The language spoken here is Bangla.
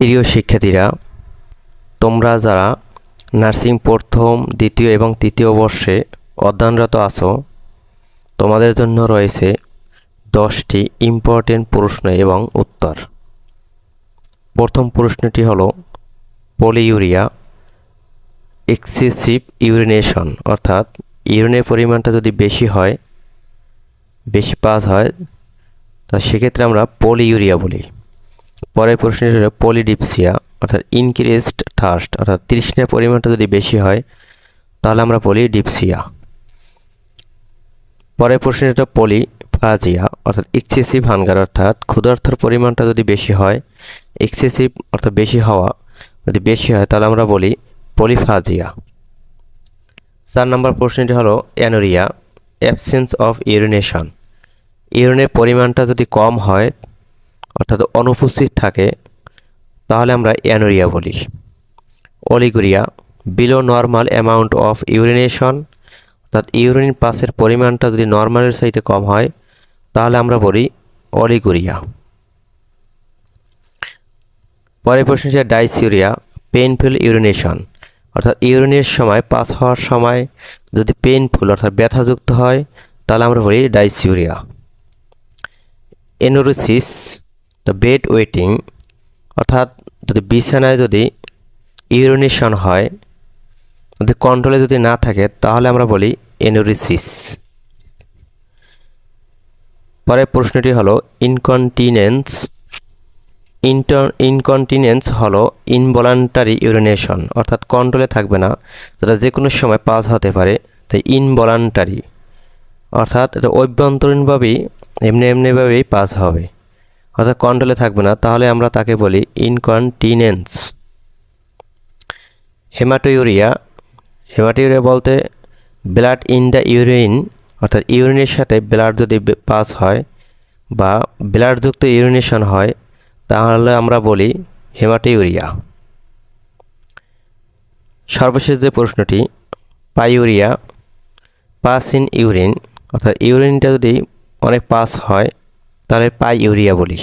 প্রিয় শিক্ষার্থীরা, তোমরা যারা নার্সিং প্রথম, দ্বিতীয় এবং তৃতীয় বর্ষে অধ্যয়নরত আছো, তোমাদের জন্য রয়েছে দশটি ইম্পর্টেন্ট প্রশ্ন এবং উত্তর। প্রথম প্রশ্নটি হলো পলিইউরিয়া এক্সেসিভ ইউরিনেশন অর্থাৎ ইউরিনের পরিমাণটা যদি বেশি হয়, বেশি পাস হয়, তা সেক্ষেত্রে আমরা পলিইউরিয়া বলি। পরের প্রশ্নটি হলো পলিডিপসিয়া, অর্থাৎ ইনক্রিজড থার্স্ট অর্থাৎ তৃষ্ণার পরিমাণটা যদি বেশি হয়, তাহলে আমরা বলি ডিপসিয়া। পরের প্রশ্নটি হলো পলিফাজিয়া, অর্থাৎ এক্সেসিভ হাঙ্গার অর্থাৎ ক্ষুধার্থর পরিমাণটা যদি বেশি হয় এক্সেসিভ অর্থাৎ বেশি হওয়া, যদি বেশি হয়, তাহলে আমরা বলি পলিফাজিয়া। চার নম্বর প্রশ্নটি হলো অ্যানোরিয়া অ্যাবসেন্স অফ ইউরিনেশন ইউরিনের পরিমাণটা যদি কম হয় অর্থাৎ অনুপস্থিত থাকে, তাহলে আমরা অ্যানোরিয়া বলি। Oliguria below normal amount of urination অর্থাৎ ইউরিন পাসের পরিমাণটা যদি নর্মালের চাইতে কম হয়, তাহলে আমরা বলি অলিগুরিয়া। পরের প্রশ্ন হচ্ছে ডাইসিউরিয়া পেইনফুল ইউরিনেশন অর্থাৎ ইউরিনের সময় পাস হওয়ার সময় যদি পেইনফুল অর্থাৎ ব্যথাযুক্ত হয়, তাহলে আমরা বলি dysuria. Enuresis the bed wetting অর্থাৎ যদি বিছানায় যদি ইউরিনেশন হয়, যদি কন্ট্রোলে যদি না থাকে, তাহলে আমরা বলি এনোরিসিস পরের প্রশ্নটি হলো ইনকন্টিনেন্স ইনকন্টিনেন্স হলো ইনভলান্টারি ইউরিনেশন অর্থাৎ কন্ট্রোলে থাকবে না, যেটা যে কোনো সময় পাস হতে পারে, তাই ইনভলান্টারি অর্থাৎ এটা অভ্যন্তরীণভাবেই, এমনি এমনিভাবেই পাস হবে। অর্থাৎ কন্ট্রোলে থাকবে না, তাহলে আমরা তাকে বলি ইনকন্টিনেন্স হেমাটোইউরিয়া হেমাটোইউরিয়া বলতে ব্লাড ইন দ্য ইউরিন অর্থাৎ ইউরিনের সাথে ব্লাড যদি পাস হয় বা ব্লাডযুক্ত ইউরিনেশন হয়, তাহলে আমরা বলি হেমাটোইউরিয়া সর্বশেষ যে প্রশ্নটি পাইউরিয়া পাস ইন ইউরিন অর্থাৎ ইউরিনটা যদি অনেক পাস হয় তাহলে পাই ইউরিয়া বলি